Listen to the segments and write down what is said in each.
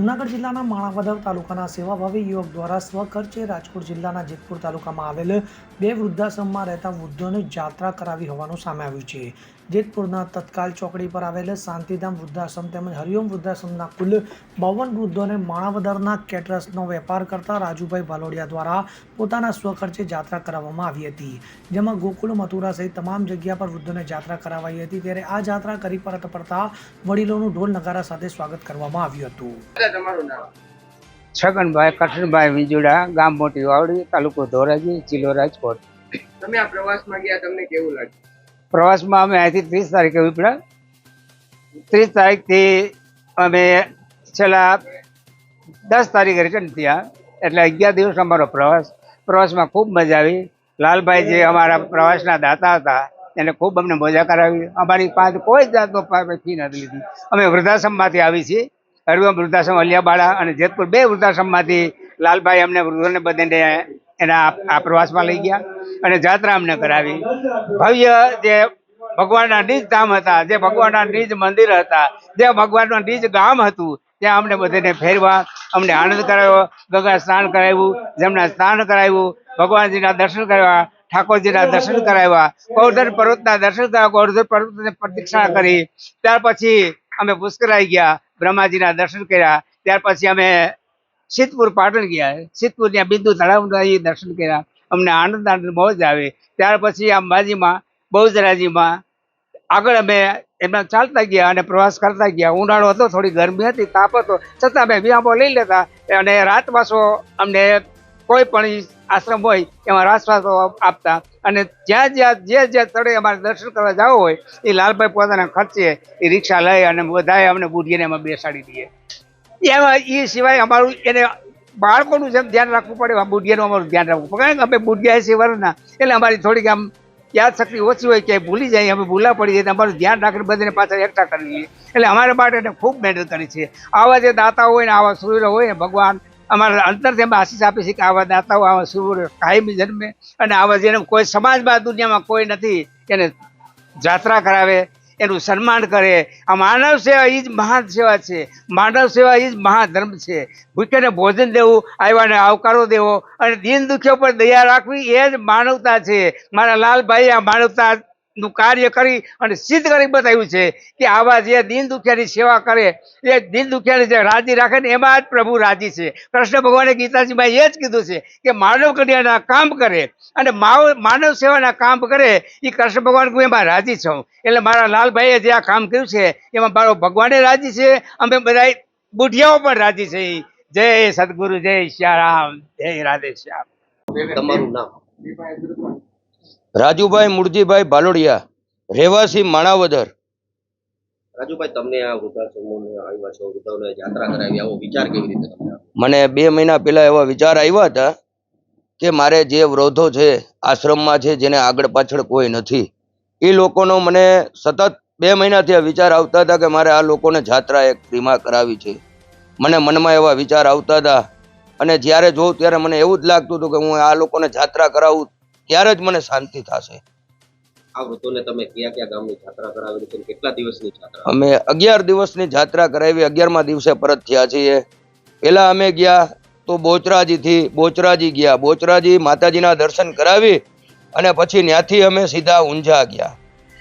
જૂનાગઢ જિલ્લાના માણાવદર તાલુકાના સેવાભાવી યુવક દ્વારા સ્વખર્ચે રાજકોટ જિલ્લાના જેતપુર તાલુકામાં આવેલ બે વૃદ્ધાશ્રમમાં રહેતા વૃદ્ધોને જાત્રા કરાવી હોવાનું સામે આવ્યું છે. જેતપુરના તત્કાલ ચોકડી પર આવેલ શાંતિધામ વૃદ્ધાશ્રમ તેમજ હરિઓમ વૃદ્ધાશ્રમના કુલ બાવન વૃદ્ધોને માણાવદરના કેટરસનો વેપાર કરતા રાજુભાઈ ભાલોડિયા દ્વારા પોતાના સ્વખર્ચે જાત્રા કરાવવામાં આવી હતી. જેમાં ગોકુળ મથુરા સહિત તમામ જગ્યા પર વૃદ્ધોને જાત્રા કરાવાઈ હતી. ત્યારે આ જાત્રા કરી પરત પડતા વડીલોનું ઢોલ નગારા સાથે સ્વાગત કરવામાં આવ્યું હતું. દાદા તમારું નામ? છગનભાઈ કઠણભાઈ વિજુડા ગામ મોટી વાવડી તાલુકો ધોરાજી જિલ્લો રાજકોટ. તમે આ પ્રવાસમાં ગયા તમને કેવું લાગ્યું? પ્રવાસમાં અમે અહીંથી ત્રીસ તારીખે ઉપડ્યા ત્રીસ તારીખથી અમે છેલ્લા દસ તારીખે રિટર્ન થયા. એટલે અગિયાર દિવસ અમારો પ્રવાસ. પ્રવાસમાં ખૂબ મજા આવી. લાલભાઈ જે અમારા પ્રવાસના દાતા હતા, એને ખૂબ અમને મજા કરાવી. અમારી પાસે કોઈ જાતનો ફી નથી લીધી. અમે વૃદ્ધાશ્રમમાંથી આવી છીએ. હરિઓમ વૃદ્ધાશ્રમ, અલિયાબાળા અને જેતપુર બે વૃદ્ધાશ્રમમાંથી લાલભાઈ અમને વૃદ્ધોને બધાને એના આ પ્રવાસમાં લઈ ગયા અને જાત્રા અમને કરાવી. ભવ્ય જે ભગવાનના નિજ ધામ હતા, જે ભગવાનના નિજ મંદિર હતા, જે ભગવાનનું નિજ ગામ હતું, ત્યાં અમને બધાને ફેરવા, અમને આનંદ કરાવ્યો ગંગા સ્નાન કરાવ્યું, જેમના સ્નાન કરાવ્યું, ભગવાનજીના દર્શન કરાવ્યા, ઠાકોરજીના દર્શન કરાવ્યા, ગોવર્ધન પર્વતના દર્શન કરાવ્યા, ગોવર્ધન પર્વતની પ્રતિક્ષા કરી. ત્યાર પછી અમે પુષ્કરાઈ ગયા, બ્રહ્માજીના દર્શન કર્યા, ત્યાર પછી અમે સિદ્ધપુર પાટણ ગયા. સિદ્ધપુર ત્યાં બિંદુ તળાવના દર્શન કર્યા. અમને આનંદ આનંદ મોજ આવે. ત્યાર પછી અંબાજીમાં બહુજરાજીમાં આગળ અમે એમના ચાલતા ગયા અને પ્રવાસ કરતા ગયા. ઉનાળો હતો, થોડી ગરમી હતી, તાપ હતો. છતાં અમે વિરામો લઈ લેતા અને રાતવાસો અમને કોઈ પણ આશ્રમ હોય, એમાં રાસવાસો આપતા. અને જ્યાં જ્યાં, જે જે સ્થળે અમારે દર્શન કરવા જવું હોય એ લાલભાઈ પોતાના ખર્ચે એ રિક્ષા લઈ અને બધાએ અમને બુઢીને એમાં બેસાડી દઈએ. એમાં એ સિવાય અમારું એને બાળકોનું જેમ ધ્યાન રાખવું પડે બુઢિયાનું અમારું ધ્યાન રાખવું પડે. અમે બુઢિયા વરના એટલે અમારી થોડીક આમ યાદ શક્તિ ઓછી હોય કે ભૂલી જાય, અમે ભૂલા પડી જાય અમારું ધ્યાન રાખીને બધાને પાછળ એકઠા કરી લઈએ. એટલે અમારા માટે ખૂબ મહેનત કરી છે. આવા જે દાતા હોય ને, આવા સૂર્ય હોય ને, ભગવાન અમારા અંતરથી અમે આશીષ આપે છે કે આવા દાતાઓ, આવા સૂર્ય કાયમી જન્મે. અને આવા જેને કોઈ સમાજમાં દુનિયામાં કોઈ નથી, એને જાત્રા કરાવે એનું સન્માન કરે. આ માનવ સેવા એ જ મહાન સેવા છે. માનવ સેવા એ જ મહાધર્મ છે. ભૂખ્યાને ભોજન દેવું આવ્યાને આવકારો દેવો અને દીન દુખ્યો પર દયા રાખવી એ જ માનવતા છે. મારા લાલભાઈએ આ માનવતાનું કાર્ય કરી અને સિદ્ધ કરી બતાવ્યું છે કે આવા જે દિન દુખિયાની સેવા કરે, એ દિન દુખિયાની જે રાજી રાખે ને એમાં જ પ્રભુ રાજી છે. કૃષ્ણ ભગવાને ગીતાજીમાં એ જ કીધું છે કે માનવ કલ્યાણના કામ કરે અને માનવ સેવાના કામ કરે એ કૃષ્ણ ભગવાન હું એમાં રાજી છું. એટલે મારા લાલભાઈએ જે આ કામ કર્યું છે, એમાં મારો ભગવાને રાજી છે, અમે બધા બુઢિયાઓ પણ રાજી છે. જય સદગુરુ, જય શ્યારામ, જય રાધે શ્યામ. તમારું નામ? રાજુભાઈ મુરજીભાઈ ભાલોડિયા રહેવાસી માણાવદર. રાજુભાઈ તમને આ વૃદ્ધાશ્રમોને આવ્યા છો વૃદ્ધોને યાત્રા કરાવી આવો વિચાર કેવી રીતે તમને મને બે મહિના પહેલા એવા વિચાર આવ્યા હતા કે મારે જે વૃદ્ધો છે આશ્રમમાં છે જેને આગળ પાછળ કોઈ નથી એ લોકોનો મને સતત બે મહિનાથી આ વિચાર આવતા હતા કે મારે આ લોકોને જાત્રા એક ફ્રીમાં કરાવી છે. મને મનમાં એવા વિચાર આવતા હતા અને જ્યારે જોઉં ત્યારે મને એવું જ લાગતું હતું કે હું આ લોકોને જાત્રા કરાવું ત્યારે જ મને શાંતિ થશે. આ વૃદ્ધોને તમે કયા કયા ગામની યાત્રા કરાવેલી છે કેટલા દિવસની યાત્રા અમે અગિયાર દિવસની જાત્રા કરાવી અગિયારમા દિવસે પરત થયા છીએ. પેલા અમે ગયા તો બોચરાજીથી બોચરાજી ગયા. બોચરાજી માતાજીના દર્શન કરાવી અને પછી ત્યાંથી અમે સીધા ઊંઝા ગયા.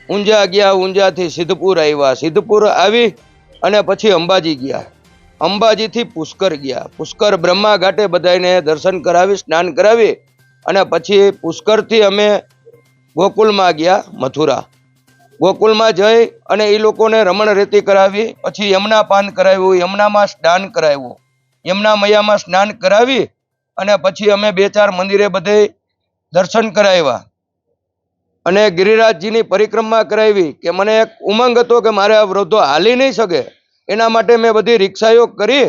ઊંઝા ગયા ઊંઝાથી સિદ્ધપુર આવ્યા. સિદ્ધપુર આવી અને પછી અંબાજી ગયા. અંબાજીથી પુષ્કર ગયા. પુષ્કર બ્રહ્મા ઘાટે બધાને દર્શન કરાવી સ્નાન કરાવી અને પછી પુષ્કરથી અમે ગોકુલમાં ગયા મથુરા. ગોકુલમાં જઈ અને એ લોકોને રમણ રેતી કરાવી, પછી યમુના પાન કરાવ્યું, યમુનામાં સ્નાન કરાવ્યું. યમુના મૈયામાં સ્નાન કરાવી અને પછી અમે બે ચાર મંદિરે બધે દર્શન કરાવ્યા. અને ગિરિરાજજીની પરિક્રમા કરાવી કે મને એક ઉમંગ હતો કે મારે આ વૃદ્ધો હાલી નહીં શકે. એના માટે મેં બધી રિક્ષાઓ કરી,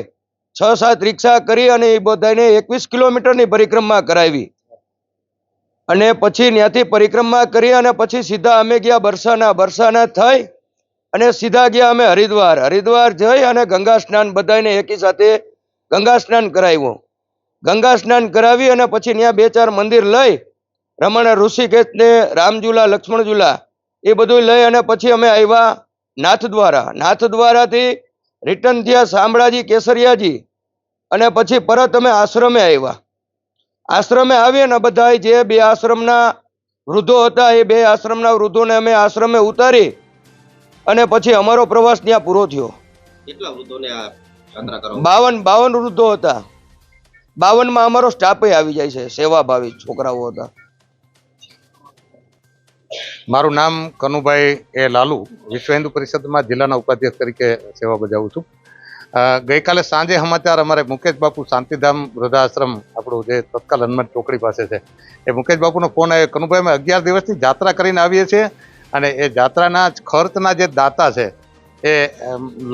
છ સાત રિક્ષા કરી અને એ બધાને એકવીસ કિલોમીટરની પરિક્રમા કરાવી. અને પછી ત્યાંથી પરિક્રમા કરી અને પછી સીધા અમે ગયા બરસાના. બરસાના થઈ અને સીધા ગયા અમે હરિદ્વાર. હરિદ્વાર જઈ અને ગંગા સ્નાન બધાને એકી સાથે ગંગા સ્નાન કરાવ્યું. ગંગા સ્નાન કરાવી અને પછી ત્યાં બે ચાર મંદિર લઈ રમણ ઋષિકેશને, રામઝુલા, લક્ષ્મણઝુલા એ બધું લઈ અને પછી અમે આવ્યા નાથદ્વારા નાથદ્વારાથી રિટર્ન થયા શામળાજી, કેસરિયાજી અને પછી પરત અમે આશ્રમે આવ્યા. આશ્રમે આવીને બધા જે બે આશ્રમના વૃદ્ધો હતા એ બે આશ્રમના વૃદ્ધોને અમે આશ્રમે ઉતારી અને પછી અમારો પ્રવાસ ત્યાં પૂરો થયો. કેટલા વૃદ્ધોને આ યાત્રા કરવા બાવન બાવન વૃદ્ધો હતા. બાવનમાં અમારો સ્ટાફે આવી જાય છે સેવાભાવી છોકરાઓ હતા. મારું નામ કનુભાઈ એ લાલુ વિશ્વ હિન્દુ પરિષદમાં જિલ્લાના ઉપાધ્યક્ષ તરીકે સેવા બજાવું છું. ગઈકાલે સાંજે સમાચાર અમારે મુકેશ બાપુ શાંતિધામ વૃદ્ધાશ્રમ, આપણું જે તત્કાલ હનુમાન ચોકડી પાસે છે, એ મુકેશ બાપુનો ફોન આવ્યો. કનુભાઈ, અમે અગિયાર દિવસની જાત્રા કરીને આવીએ છીએ અને એ જાત્રાના ખર્ચના જે દાતા છે, એ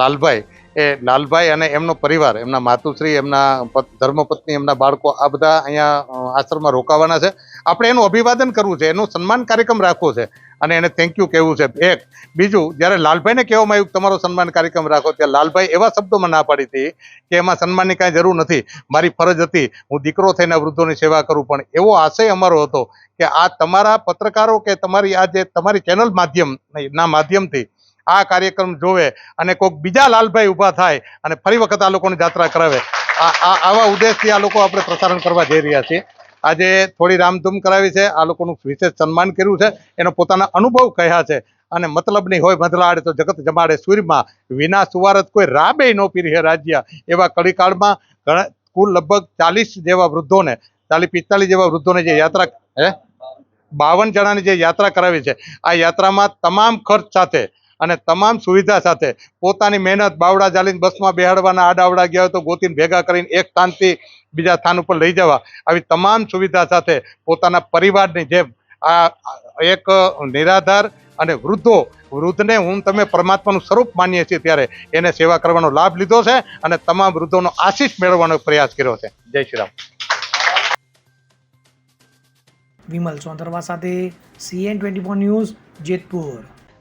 લાલભાઈ એ લાલભાઈ અને એમનો પરિવાર, એમના માતુશ્રી, એમના ધર્મપત્ની, એમના બાળકો, આ બધા અહીંયા આશ્રમમાં રોકાવાના છે. આપણે એનું અભિવાદન કરવું છે, એનું સન્માન કાર્યક્રમ રાખવો છે. અને એને થેન્ક યુ કહેવું છે. એક, બીજું, જ્યારે લાલભાઈને કહેવામાં આવ્યું તમારો સન્માન કાર્યક્રમ રાખો, ત્યારે લાલભાઈ એવા શબ્દોમાં ના પાડી હતી કે એમાં સન્માનની કાંઈ જરૂર નથી. મારી ફરજ હતી, હું દીકરો થઈને વૃદ્ધોની સેવા કરું, પણ એવો આશય અમારો હતો કે આ તમારા પત્રકારો કે તમારી આ જે તમારી ચેનલ માધ્યમ ના માધ્યમથી આ કાર્યક્રમ જોવે અને કોઈક બીજા લાલભાઈ ઊભા થાય અને ફરી વખત આ લોકોની જાત્રા કરાવે. આ આવા ઉદ્દેશથી આ લોકો આપણે પ્રસારણ કરવા જઈ રહ્યા છીએ. આજે થોડી રામધૂમ કરાવી છે. આ લોકોનું વિશેષ સન્માન કર્યું છે. એનો પોતાના અનુભવ કહ્યા છે. અને મતલબ નહીં હોય મધલાડે તો જગત જમાડે સૂર્યમાં વિના સુવારત કોઈ રાબે ન પીરી રાજ્ય. એવા કડીકાળમાં ઘણા, કુલ લગભગ ચાલીસ જેવા વૃદ્ધોને, ચાલીસ પિસ્તાલીસ જેવા વૃદ્ધોને જે યાત્રા, હે? બાવન જણાની જે યાત્રા કરાવી છે. આ યાત્રામાં તમામ ખર્ચ સાથે અને તમામ સુવિધા સાથે પોતાની મહેનત બાવડા ચાલીને બસમાં બેહાડવાના આડાવડા ગયા તો ગોતીને ભેગા કરીને એક સ્થાનથી બીજા સ્થાન ઉપર લઈ જવા. આવી તમામ સુવિધા સાથે પોતાના પરિવારની જેમ આ એક નિરાધાર અને વૃદ્ધો, વૃદ્ધને હું તમે પરમાત્માનું સ્વરૂપ માનીએ છીએ ત્યારે એને સેવા કરવાનો લાભ લીધો છે અને તમામ વૃદ્ધોનો આશીષ મેળવવાનો પ્રયાસ કર્યો છે. જય શ્રી રામ. વિમલ સોંદરવા સાથે સીએન ટ્વેન્ટી ન્યૂઝ જેતપુર.